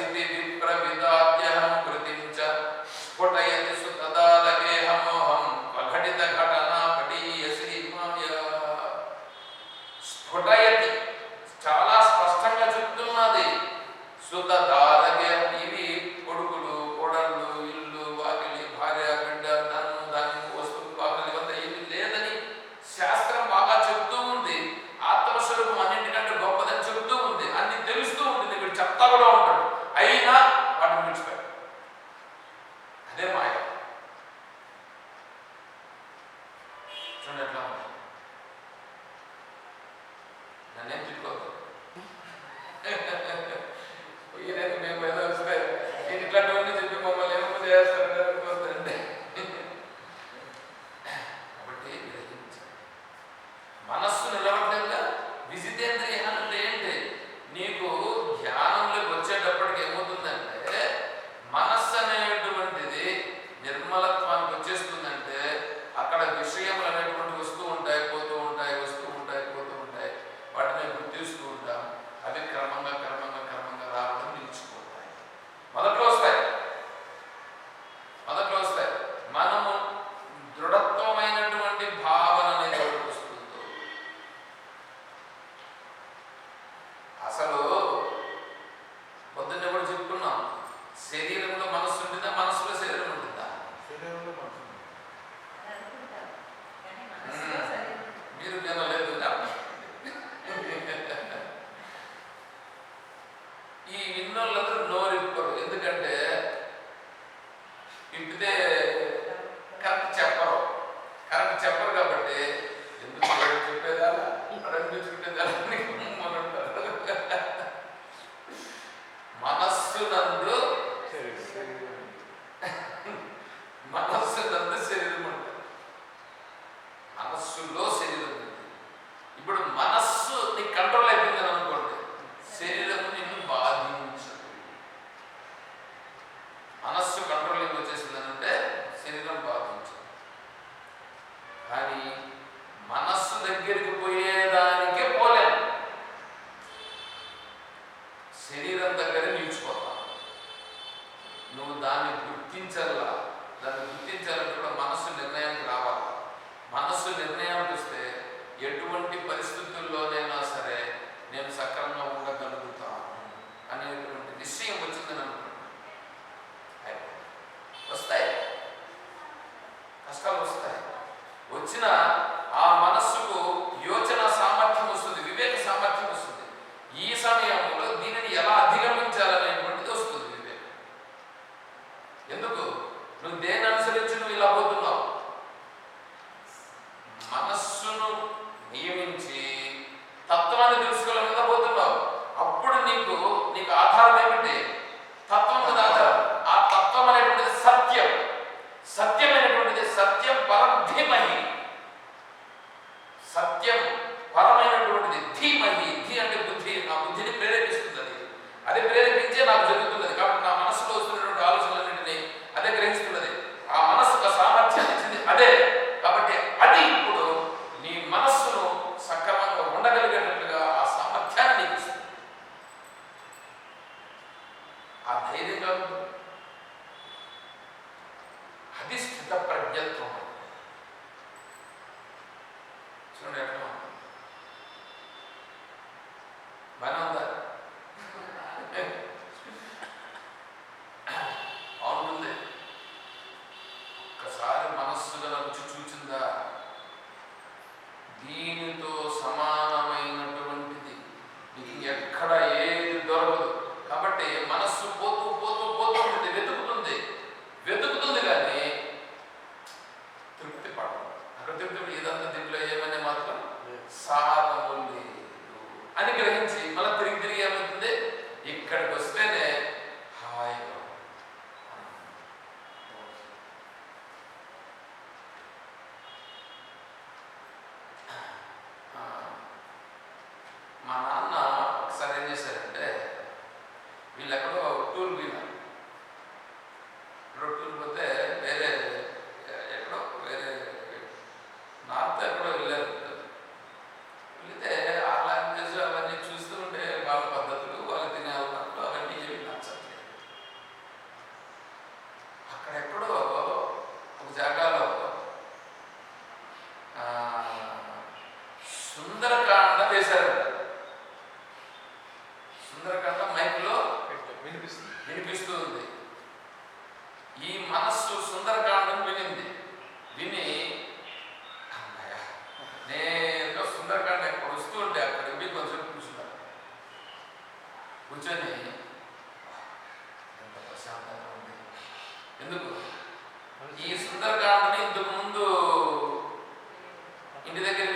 e para me dar 新的 ಆ ಧೈರ್ಯಗಳನ್ನು ಅಧಿಷ್ಠಿತ ಪ್ರಜ್ಞತ್ವ Il la prova otturna ఇంటి దగ్గర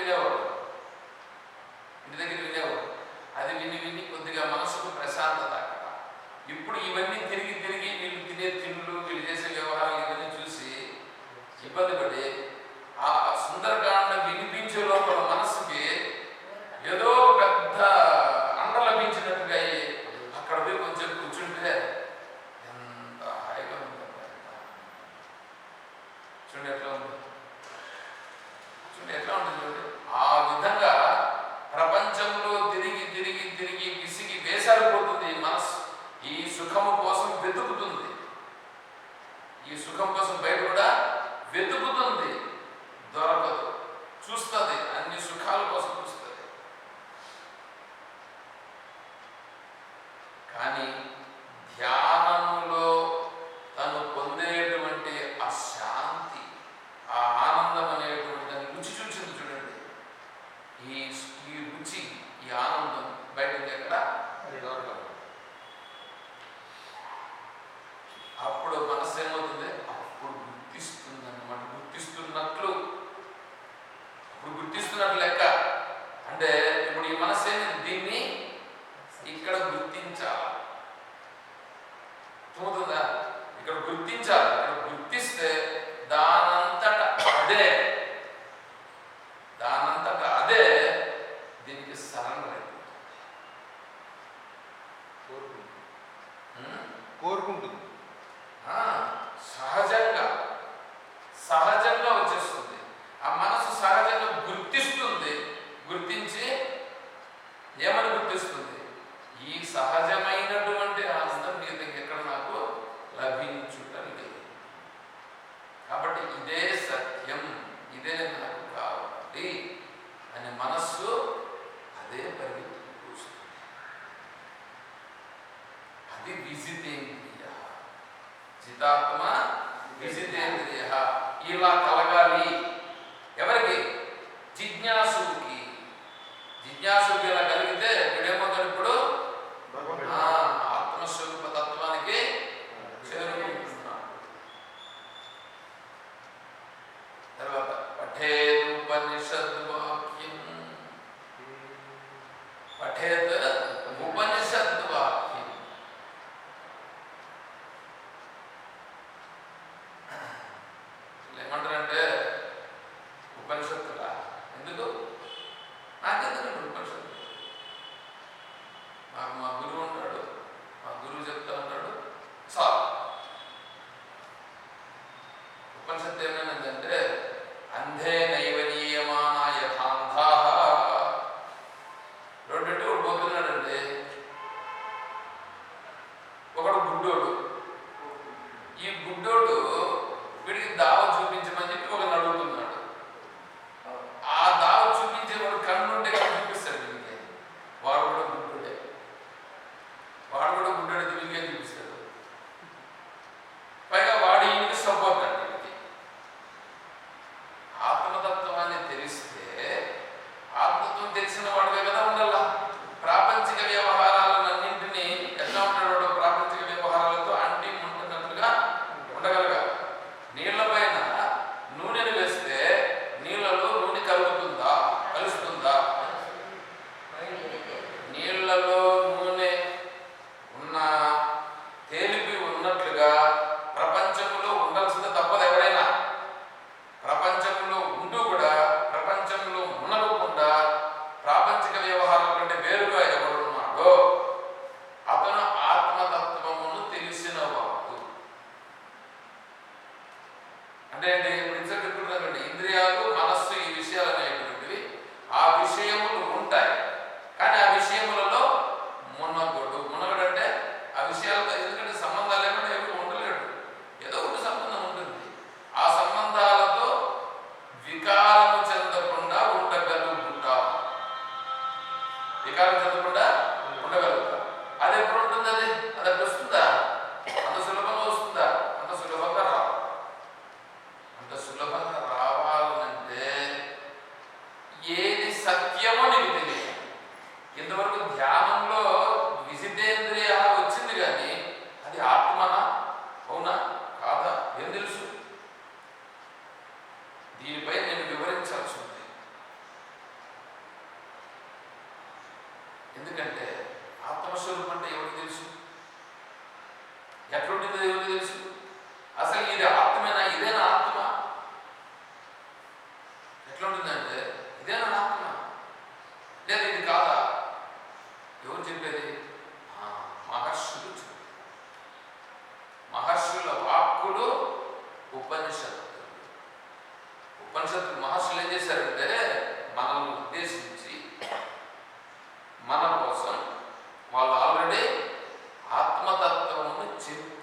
to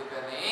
independente.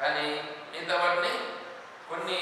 కానీ మిగతా వాటిని కొన్ని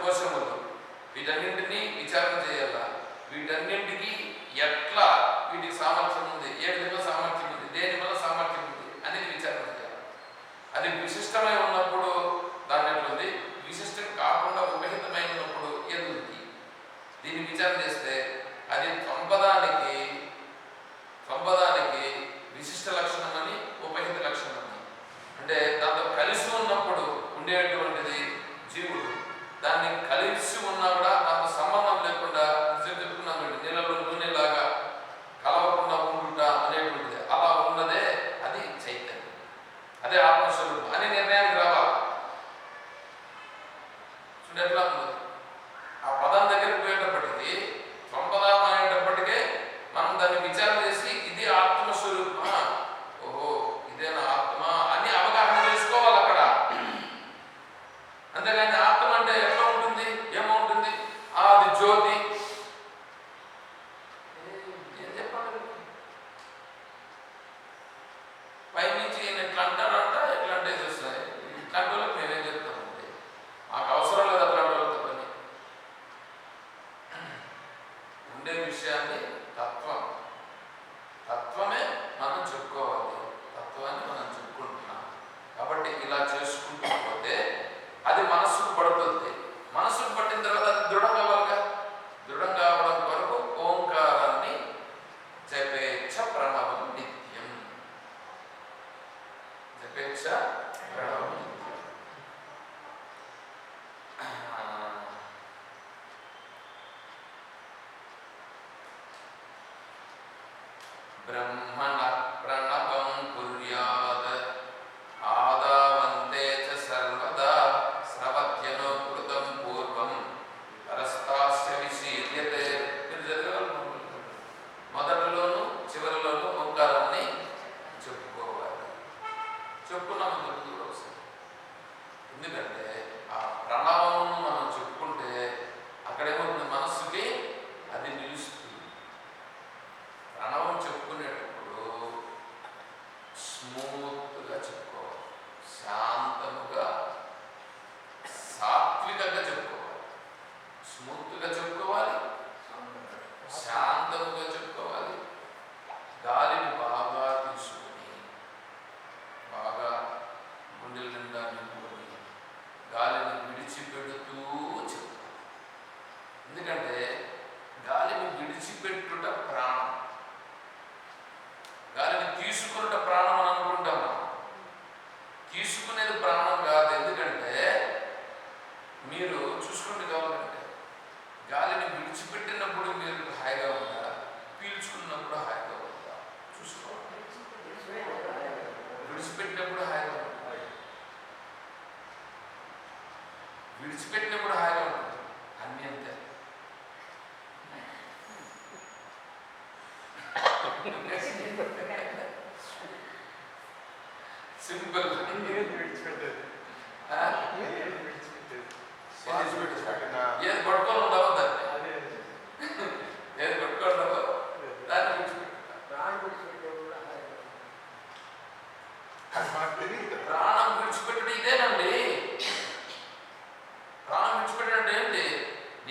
ఉపశమలు వీటన్నింటినీ విచారణ చేయాలా? వీటన్నింటికి ఎట్లా వీటికి సామర్థ్యం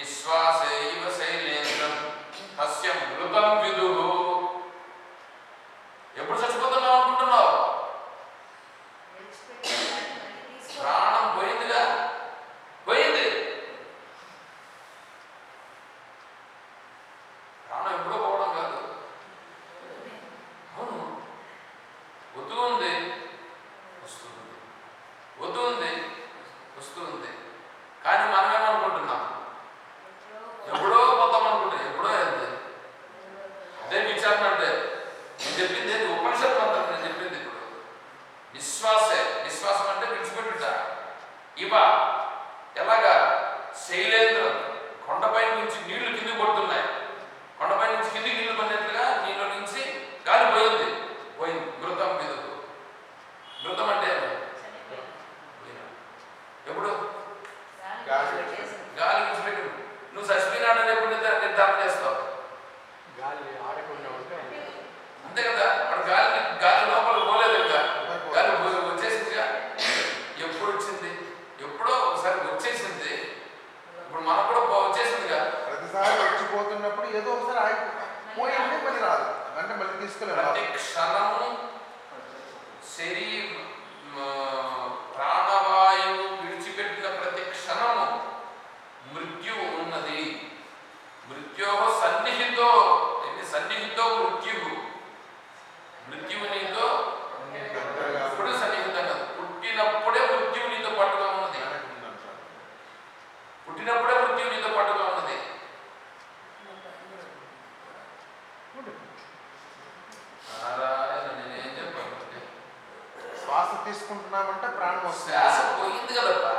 Isso faz తీసుకుంటున్నామంటే ప్రాణం వస్తుంది. శ్వాస పోయింది కదప్పా